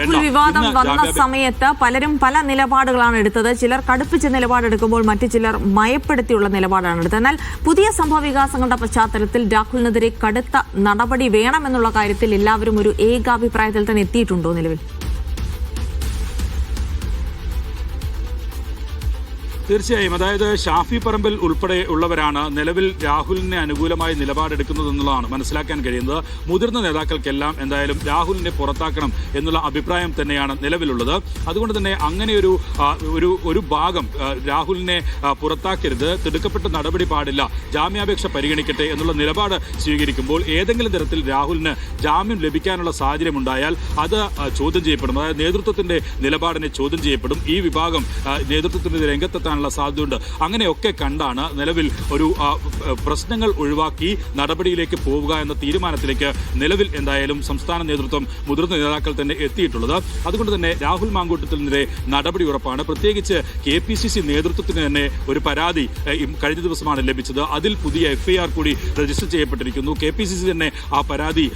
രാഹുൽ. വിവാദം വന്ന സമയത്ത് പലരും പല നിലപാടുകളാണ് എടുത്തത്. ചിലർ കടുപ്പിച്ച നിലപാടെടുക്കുമ്പോൾ മറ്റു ചിലർ മയപ്പെടുത്തിയുള്ള നിലപാടാണ് എടുത്തത്. എന്നാൽ പുതിയ സംഭവ വികാസങ്ങളുടെ പശ്ചാത്തലത്തിൽ രാഹുലിനെതിരെ കടുത്ത നടപടി വേണമെന്നുള്ള കാര്യത്തിൽ എല്ലാവരും ഒരു ഏകാഭിപ്രായത്തിൽ തന്നെ എത്തിയിട്ടുണ്ടോ നിലവിൽ? തീർച്ചയായും അതായത് ഷാഫി പറമ്പിൽ ഉൾപ്പെടെ ഉള്ളവരാണ് നിലവിൽ രാഹുലിനെ അനുകൂലമായി നിലപാടെടുക്കുന്നതെന്നുള്ളതാണ് മനസ്സിലാക്കാൻ കഴിയുന്നത്. മുതിർന്ന നേതാക്കൾക്കെല്ലാം എന്തായാലും രാഹുലിനെ പുറത്താക്കണം എന്നുള്ള അഭിപ്രായം തന്നെയാണ് നിലവിലുള്ളത്. അതുകൊണ്ട് തന്നെ അങ്ങനെ ഒരു ഒരു ഭാഗം രാഹുലിനെ പുറത്താക്കരുത് തിടുക്കപ്പെട്ട നടപടി പാടില്ല ജാമ്യാപേക്ഷ പരിഗണിക്കട്ടെ എന്നുള്ള നിലപാട് സ്വീകരിക്കുമ്പോൾ ഏതെങ്കിലും തരത്തിൽ രാഹുലിന് ജാമ്യം ലഭിക്കാനുള്ള സാഹചര്യം ഉണ്ടായാൽ അത് ചോദ്യം ചെയ്യപ്പെടും. അതായത് നേതൃത്വത്തിന്റെ നിലപാടിനെ ചോദ്യം ചെയ്യപ്പെടും. ഈ വിഭാഗം നേതൃത്വത്തിനെതിരെ നേതൃത്വത്തിന് രംഗത്തെത്താനുള്ള സാധ്യതയുണ്ട്. അങ്ങനെയൊക്കെ കണ്ടാണ് നിലവിൽ ഒരു പ്രശ്നങ്ങൾ ഒഴിവാക്കി നടപടിയിലേക്ക് പോവുക എന്ന തീരുമാനത്തിലേക്ക് നിലവിൽ എന്തായാലും സംസ്ഥാന നേതൃത്വം മുതിർന്ന നേതാക്കൾ തന്നെ എത്തിയിട്ടുള്ളത്. അതുകൊണ്ട് തന്നെ രാഹുൽ മാങ്കൂട്ടത്തിനെതിരെ നടപടി ഉറപ്പാണ്. പ്രത്യേകിച്ച് കെ പി സി സി നേതൃത്വത്തിന് തന്നെ ഒരു പരാതി കഴിഞ്ഞ ദിവസമാണ് ലഭിച്ചത്. അതിൽ പുതിയ എഫ്ഐആർ കൂടി രജിസ്റ്റർ ചെയ്യപ്പെട്ടിരിക്കുന്നു. കെ പി സി സി തന്നെ ആ പരാതി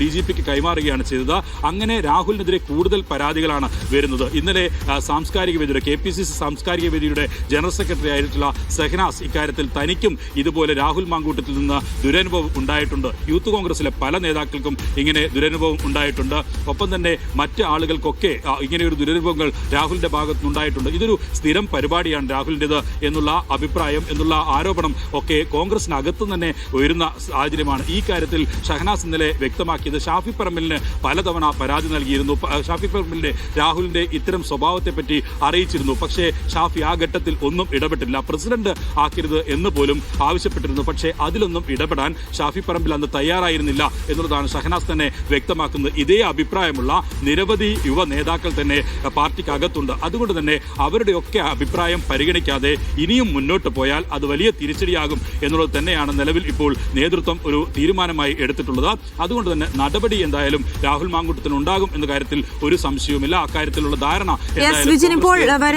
ഡി ജി പിക്ക് കൈമാറുകയാണ് ചെയ്തത്. അങ്ങനെ രാഹുലിനെതിരെ കൂടുതൽ പരാതികളാണ് വരുന്നത്. ഇന്നലെ സാംസ്കാരിക വേദിയുടെ കെ പി സി സി സാംസ്കാരിക വേദിയുടെ ജനറൽ സെക്രട്ടറി ആയിട്ടുള്ള സെഹനാസ് ഇക്കാര്യത്തിൽ തനിക്കും ഇതുപോലെ രാഹുൽ മാങ്കൂട്ടത്തിൽ നിന്ന് ദുരനുഭവം ഉണ്ടായിട്ടുണ്ട്. യൂത്ത് കോൺഗ്രസിലെ പല നേതാക്കൾക്കും ഇങ്ങനെ ദുരനുഭവം ഉണ്ടായിട്ടുണ്ട്. ഒപ്പം തന്നെ മറ്റ് ആളുകൾക്കൊക്കെ ഇങ്ങനെയൊരു ദുരനുഭവങ്ങൾ രാഹുലിന്റെ ഭാഗത്ത് ഉണ്ടായിട്ടുണ്ട്. ഇതൊരു സ്ഥിരം പരിപാടിയാണ് രാഹുലിന്റെത് എന്നുള്ള അഭിപ്രായം എന്നുള്ള ആരോപണം ഒക്കെ കോൺഗ്രസിനകത്ത് തന്നെ ഉയരുന്ന സാഹചര്യമാണ്. ഈ കാര്യത്തിൽ ഷഹനാസ് ഇന്നലെ വ്യക്തമാക്കിയത് ഷാഫി പറമ്പലിന് പലതവണ പരാതി നൽകിയിരുന്നു. ഷാഫി പറമ്പലിന്റെ രാഹുലിന്റെ ഇത്തരം സ്വഭാവത്തെപ്പറ്റി അറിയിച്ചിരുന്നു. പക്ഷേ ഷാഫി ആ ഘട്ടത്തിൽ ഒന്നും ഇടപെട്ടില്ല. പ്രസിഡന്റ് ആക്കരുത് എന്ന് പോലും ആവശ്യപ്പെട്ടിരുന്നു. പക്ഷേ അതിലൊന്നും ഇടപെടാൻ ഷാഫി പറമ്പിൽ അന്ന് തയ്യാറായിരുന്നില്ല എന്നുള്ളതാണ് ഷഹനാസ് തന്നെ വ്യക്തമാക്കുന്നത്. ഇതേ അഭിപ്രായമുള്ള നിരവധി യുവ നേതാക്കൾ തന്നെ പാർട്ടിക്കകത്തുണ്ട്. അതുകൊണ്ട് തന്നെ അവരുടെയൊക്കെ അഭിപ്രായം പരിഗണിക്കാതെ ഇനിയും മുന്നോട്ട് പോയാൽ അത് വലിയ തിരിച്ചടിയാകും എന്നുള്ളത് തന്നെയാണ് നിലവിൽ ഇപ്പോൾ നേതൃത്വം ഒരു തീരുമാനമായി എടുത്തിട്ടുള്ളത്. അതുകൊണ്ട് തന്നെ നടപടി എന്തായാലും രാഹുൽ മാങ്കൂട്ടത്തിന് ഉണ്ടാകും എന്ന കാര്യത്തിൽ ഒരു സംശയവുമില്ല. അക്കാര്യത്തിലുള്ള ധാരണ ഏറ്റവും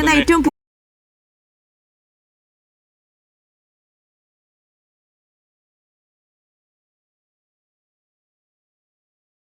എന്തായാലും